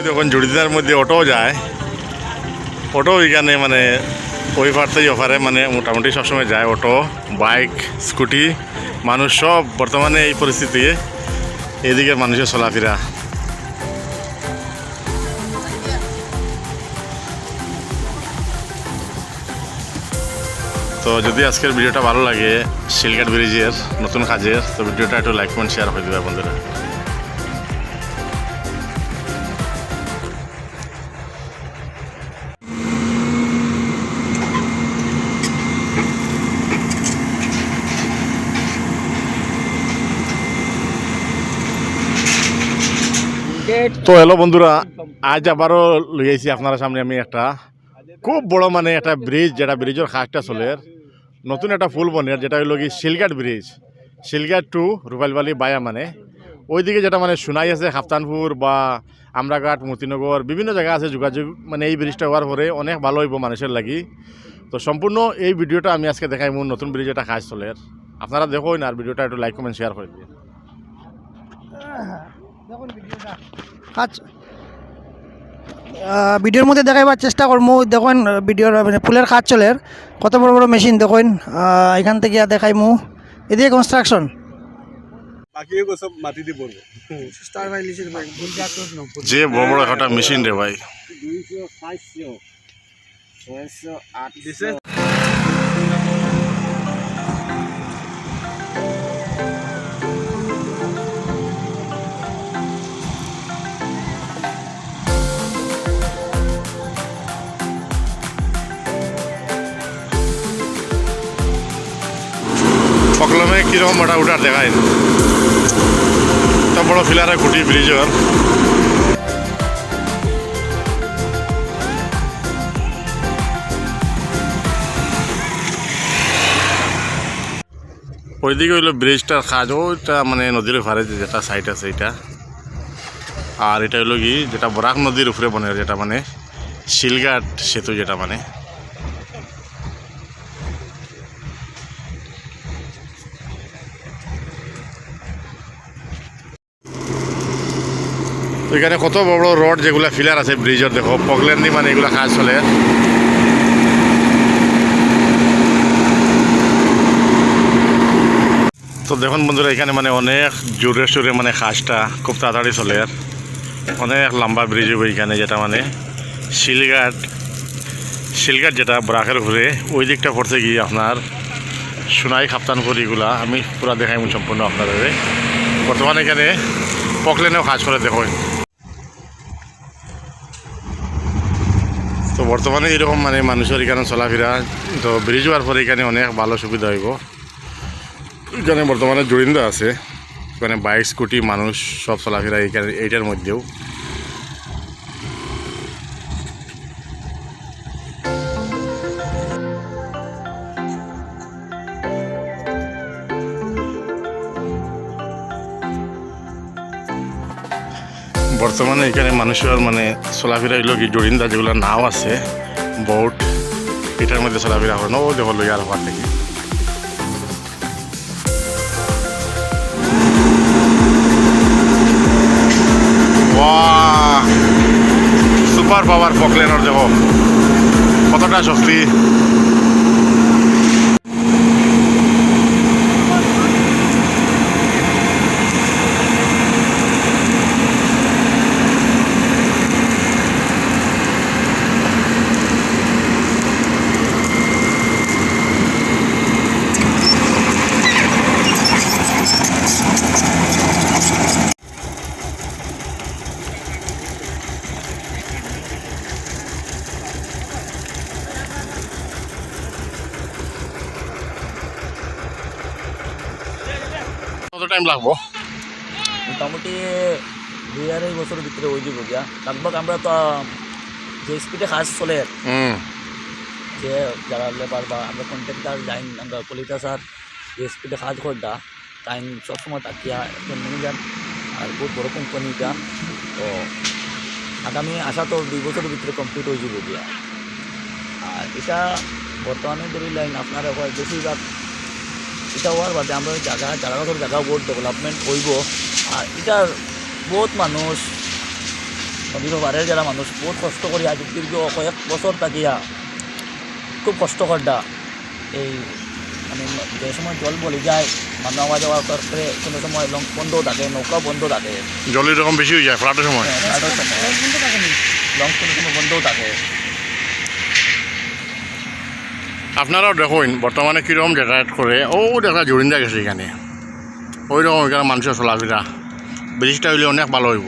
ওই দেখুন জুড়িদার মধ্যে অটো যায় অটো এখানে মানে ওই পার থেকে ওপারে মানে মোটামুটি সবসময় যায় অটো বাইক স্কুটি মানুষ সব বর্তমানে এই পরিস্থিতি এদিকে মানুষের চলাফেরা। তো যদি আজকের ভিডিওটা ভালো লাগে, শিলঘাট ব্রিজের নতুন কাজের, তো ভিডিওটা একটু লাইক কমেন্ট শেয়ার হয়ে দেবে বন্ধুরা। তো হ্যালো বন্ধুরা আজ আবারও লইয়াছি আপনারা সামনে আমি একটা খুব বড় মানে একটা ব্রিজ যেটা ব্রিজের খাসটা চলের নতুন একটা ফুল বনের যেটা হইল কি Silghat bridge Silghat to Rupalbali via মানে। ওইদিকে যেটা মানে শোনাই আছে হাফতানপুর বা আমরাঘাট মতিনগর বিভিন্ন জায়গা আছে যোগাযোগ মানে এই ব্রিজটা হওয়ার পরে অনেক ভালো হইব মানুষের লাগি। তো সম্পূর্ণ এই ভিডিওটা আমি আজকে দেখাই মোৰ নতুন ব্রিজ এটা খাস চলের। আপনারা দেখুন আর ভিডিওটা একটু লাইক কমেন্ট শেয়ার করে দিন কাজ ভিডিওর মধ্যে দেখাইবার চেষ্টা করব দেখুন ভিডিওর মানে ফুলের কাজ চলে কত বড় বড় মেশিন দেখুন। এখান থেকে দেখাইমু। এদিকে কনস্ট্রাকশন বাকিগুলো সব মাটি দিয়ে পড়বে। যে বড় বড় একটা মেশিন রে ভাই। দুইশো কীরকম ওটা উঠার দেখায় তো বড় ফিলারে খুঁটি ব্রিজর ওইদিকে হইল ব্রিজটার কাজ ওইটা মানে নদীর যে যেটা সাইড আছে এটা। আর এটা হইল কি, যেটা বরাক নদীর উপরে বনে যেটা মানে শিলঘাট সেতু যেটা মানে। ওইখানে কত বড় বড় রড যেগুলো ফিলার আছে, ব্রিজের দেখো পগলেন দি মানে এগুলো কাজ চলে। তো দেখুন বন্ধুরা, এখানে মানে অনেক জোরে সোরে মানে কাজটা খুব তাড়াতাড়ি চলে। আর অনেক লম্বা ব্রিজ হবে এখানে, যেটা মানে শিলঘাট শিলঘাট যেটা ব্রাকের ঘুরে ওই দিকটা পড়ছে গিয়ে আপনার সোনাই খাপ্তানপুর এগুলা। আমি পুরা দেখাই সম্পূর্ণ আপনাদের বর্তমানে এখানে পকলেনেও কাজ করে দেখো তো বর্তমানে এরকম মানে মানুষের এখানে চলাফেরা, তো ব্রিজ হওয়ার পরে এখানে অনেক ভালো সুবিধা হইব। এখানে বর্তমানে জরিন্দা আছে, এখানে বাইক স্কুটি মানুষ সব চলাফেরা এইখানে এইটার মধ্যেও। বর্তমানে এখানে মানুষের মানে চলাফেরা হইল কি জড়িন্দা যেগুলো নাও আছে বোট এটার মধ্যে চলাফেরা না ও দেখো লই আর হওয়ার থেকে সুপার পাওয়ার পকলেনের দেখো কতটা শক্তি কত টাইম লাগবো? মোটামুটি দুই আড়াই বছরের ভিতরে হয়ে যাব গিয়া। লাগভাগ আমরা তো যে স্পিডে কাজ চলে। যে যারা লেবার বা আমরা কন্ট্রাক্টার লাইন আমরা কলিতা স্যার যে স্পিডে কাজ করতা টাইম সবসময় তাকিয়া একজন ম্যানেজার আর বহুত বড় কোম্পানিটা তো আগামী আশা তো দুই বছরের ভিতরে কমপ্লিট হয়ে যাব গিয়া। আর এটা বর্তমানে ধরি লাইন আপনারা বেশিরভাগ এটা হওয়ার বাদে আমরা জায়গা জায়গা জায়গা বহুত ডেভেলপমেন্ট হইব। আর এটার বহুত মানুষ নদীর ওপারের যারা মানুষ বহুত কষ্ট করি আজ দীর্ঘ কয়েক বছর থাকিয়া খুব কষ্ট করডা এই মানে যে সময় জল বলি যায় মানুষ আওয়া যাওয়া করে কোনো সময় লং বন্ধ থাকে নৌকা বন্ধ থাকে। জল এরকম বেশি হয়ে যায় ফ্লাটের সময়। ফ্লাডের সময়। লং কোনো সময় বন্ধও থাকে। আপনারাও দেখুন বর্তমানে কীরকম যাতায়াত করে ও দেখা জরিন্দা গেছে এখানে ওই রকম এখানে মানুষের চলাফেরা ব্রিজটা হইলে অনেক ভালো হইব